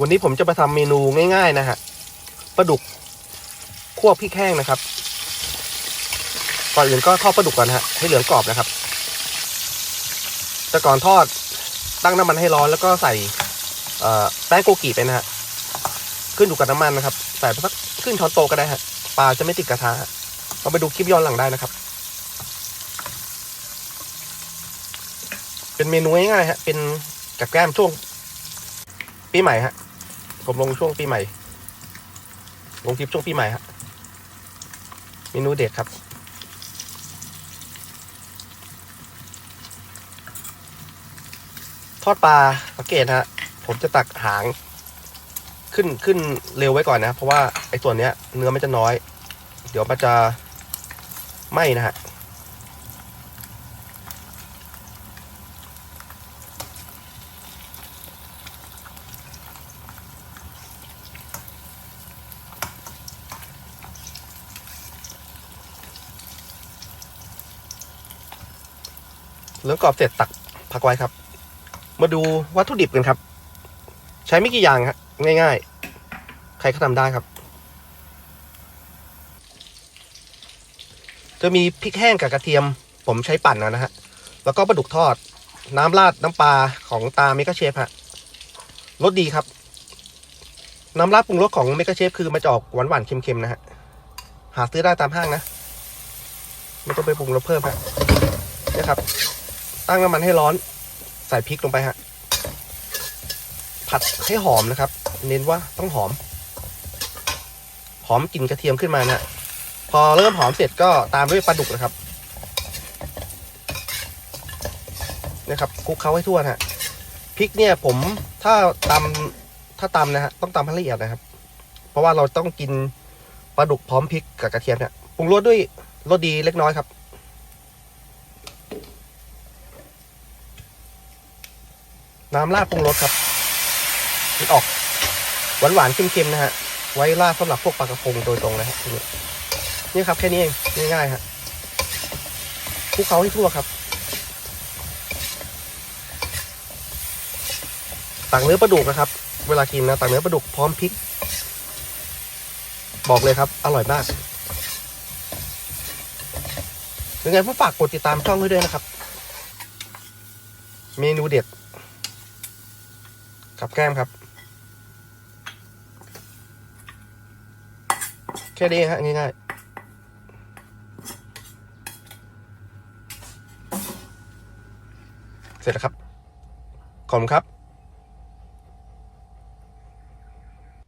วันนี้ผมจะมาทำเมนูง่าย ๆ นะฮะปลาดุกคั่วพริกแห้งนะครับ ก่อนอื่นก็ทอดปลาดุกก่อนนะฮะให้เหลืองกรอบนะครับ แต่ก่อนทอดตั้งน้ำมันให้ร้อนแล้วก็ใส่แป้งโกกิไปนะฮะขึ้นอยู่กับน้ำมันนะครับใส่ไปสักครึ่งช้อนโต๊ะก็ได้ฮะปลาจะไม่ติดกระทะฮะเราไปดูคลิปย้อนหลังได้นะครับ เป็นเมนูง่ายๆฮะเป็นกับแกล้มช่วงปีใหม่ฮะ ผมลงช่วงปีใหม่ ลงคลิปช่วงปีใหม่ฮะเมนูเด็ดครับ ทอดปลาสังเกตฮะ ผมจะตักหาง ขึ้นขึ้นเร็วไว้ก่อนนะ เพราะว่าไอ้ส่วนเนี้ย เนื้อมันจะน้อย เดี๋ยวมันจะไหม้นะฮะ เหลืองกรอบเสร็จตักพักไว้ครับ มาดูวัตถุดิบกันครับ ใช้ไม่กี่อย่างครับง่ายๆ ใครก็ทำได้ครับ จะมีพริกแห้งกับกระเทียม ผมใช้ปั่นนะฮะแล้วก็ปลาดุกทอด น้ำราดน้ำปลาของตาเมกาเชฟฮะรสดีครับ น้ำราดปรุงรสของเมกาเชฟคือมันจะออกหวานๆเค็มๆนะฮะหาซื้อได้ตามห้างนะไม่ต้องไปปรุงรสเพิ่มฮะนี่ครับ ตั้งน้ำมันให้ร้อน ใส่พริกลงไปฮะ ผัดให้หอมนะครับ เน้นว่าต้องหอม หอมกลิ่นกระเทียมขึ้นมานะพอเริ่มหอมเสร็จก็ตามด้วยปลาดุกนะครับนะครับคลุกเคล้าให้ทั่วนะฮะพริกเนี่ยผมถ้าตำถ้าตำนะฮะต้องตำให้ละเอียดนะครับ เพราะว่าเราต้องกินปลาดุกพร้อมพริกกับกระเทียมเนี่ยปรุงรสด้วยรสดีเล็กน้อยครับ น้ำราดปรุงรสครับมันออกหวานหวานๆเค็มๆนะฮะ ไว้ราดสำหรับพวกปลากระพงโดยตรงนะฮะทีนี้นี่ครับแค่นี้เองง่ายๆฮะคลุกเคล้าให้ทั่วครับตักเนื้อปลาดุกนะครับ เวลากินนะตักเนื้อปลาดุกพร้อมพริก บอกเลยครับ อร่อยมากยังไงผมฝากกดติดตามช่องให้ด้วยนะครับ เมนูเด็ด กับแก้มครับ แค่นี้ฮะง่ายๆเสร็จแล้วครับ ขอบคุณครับ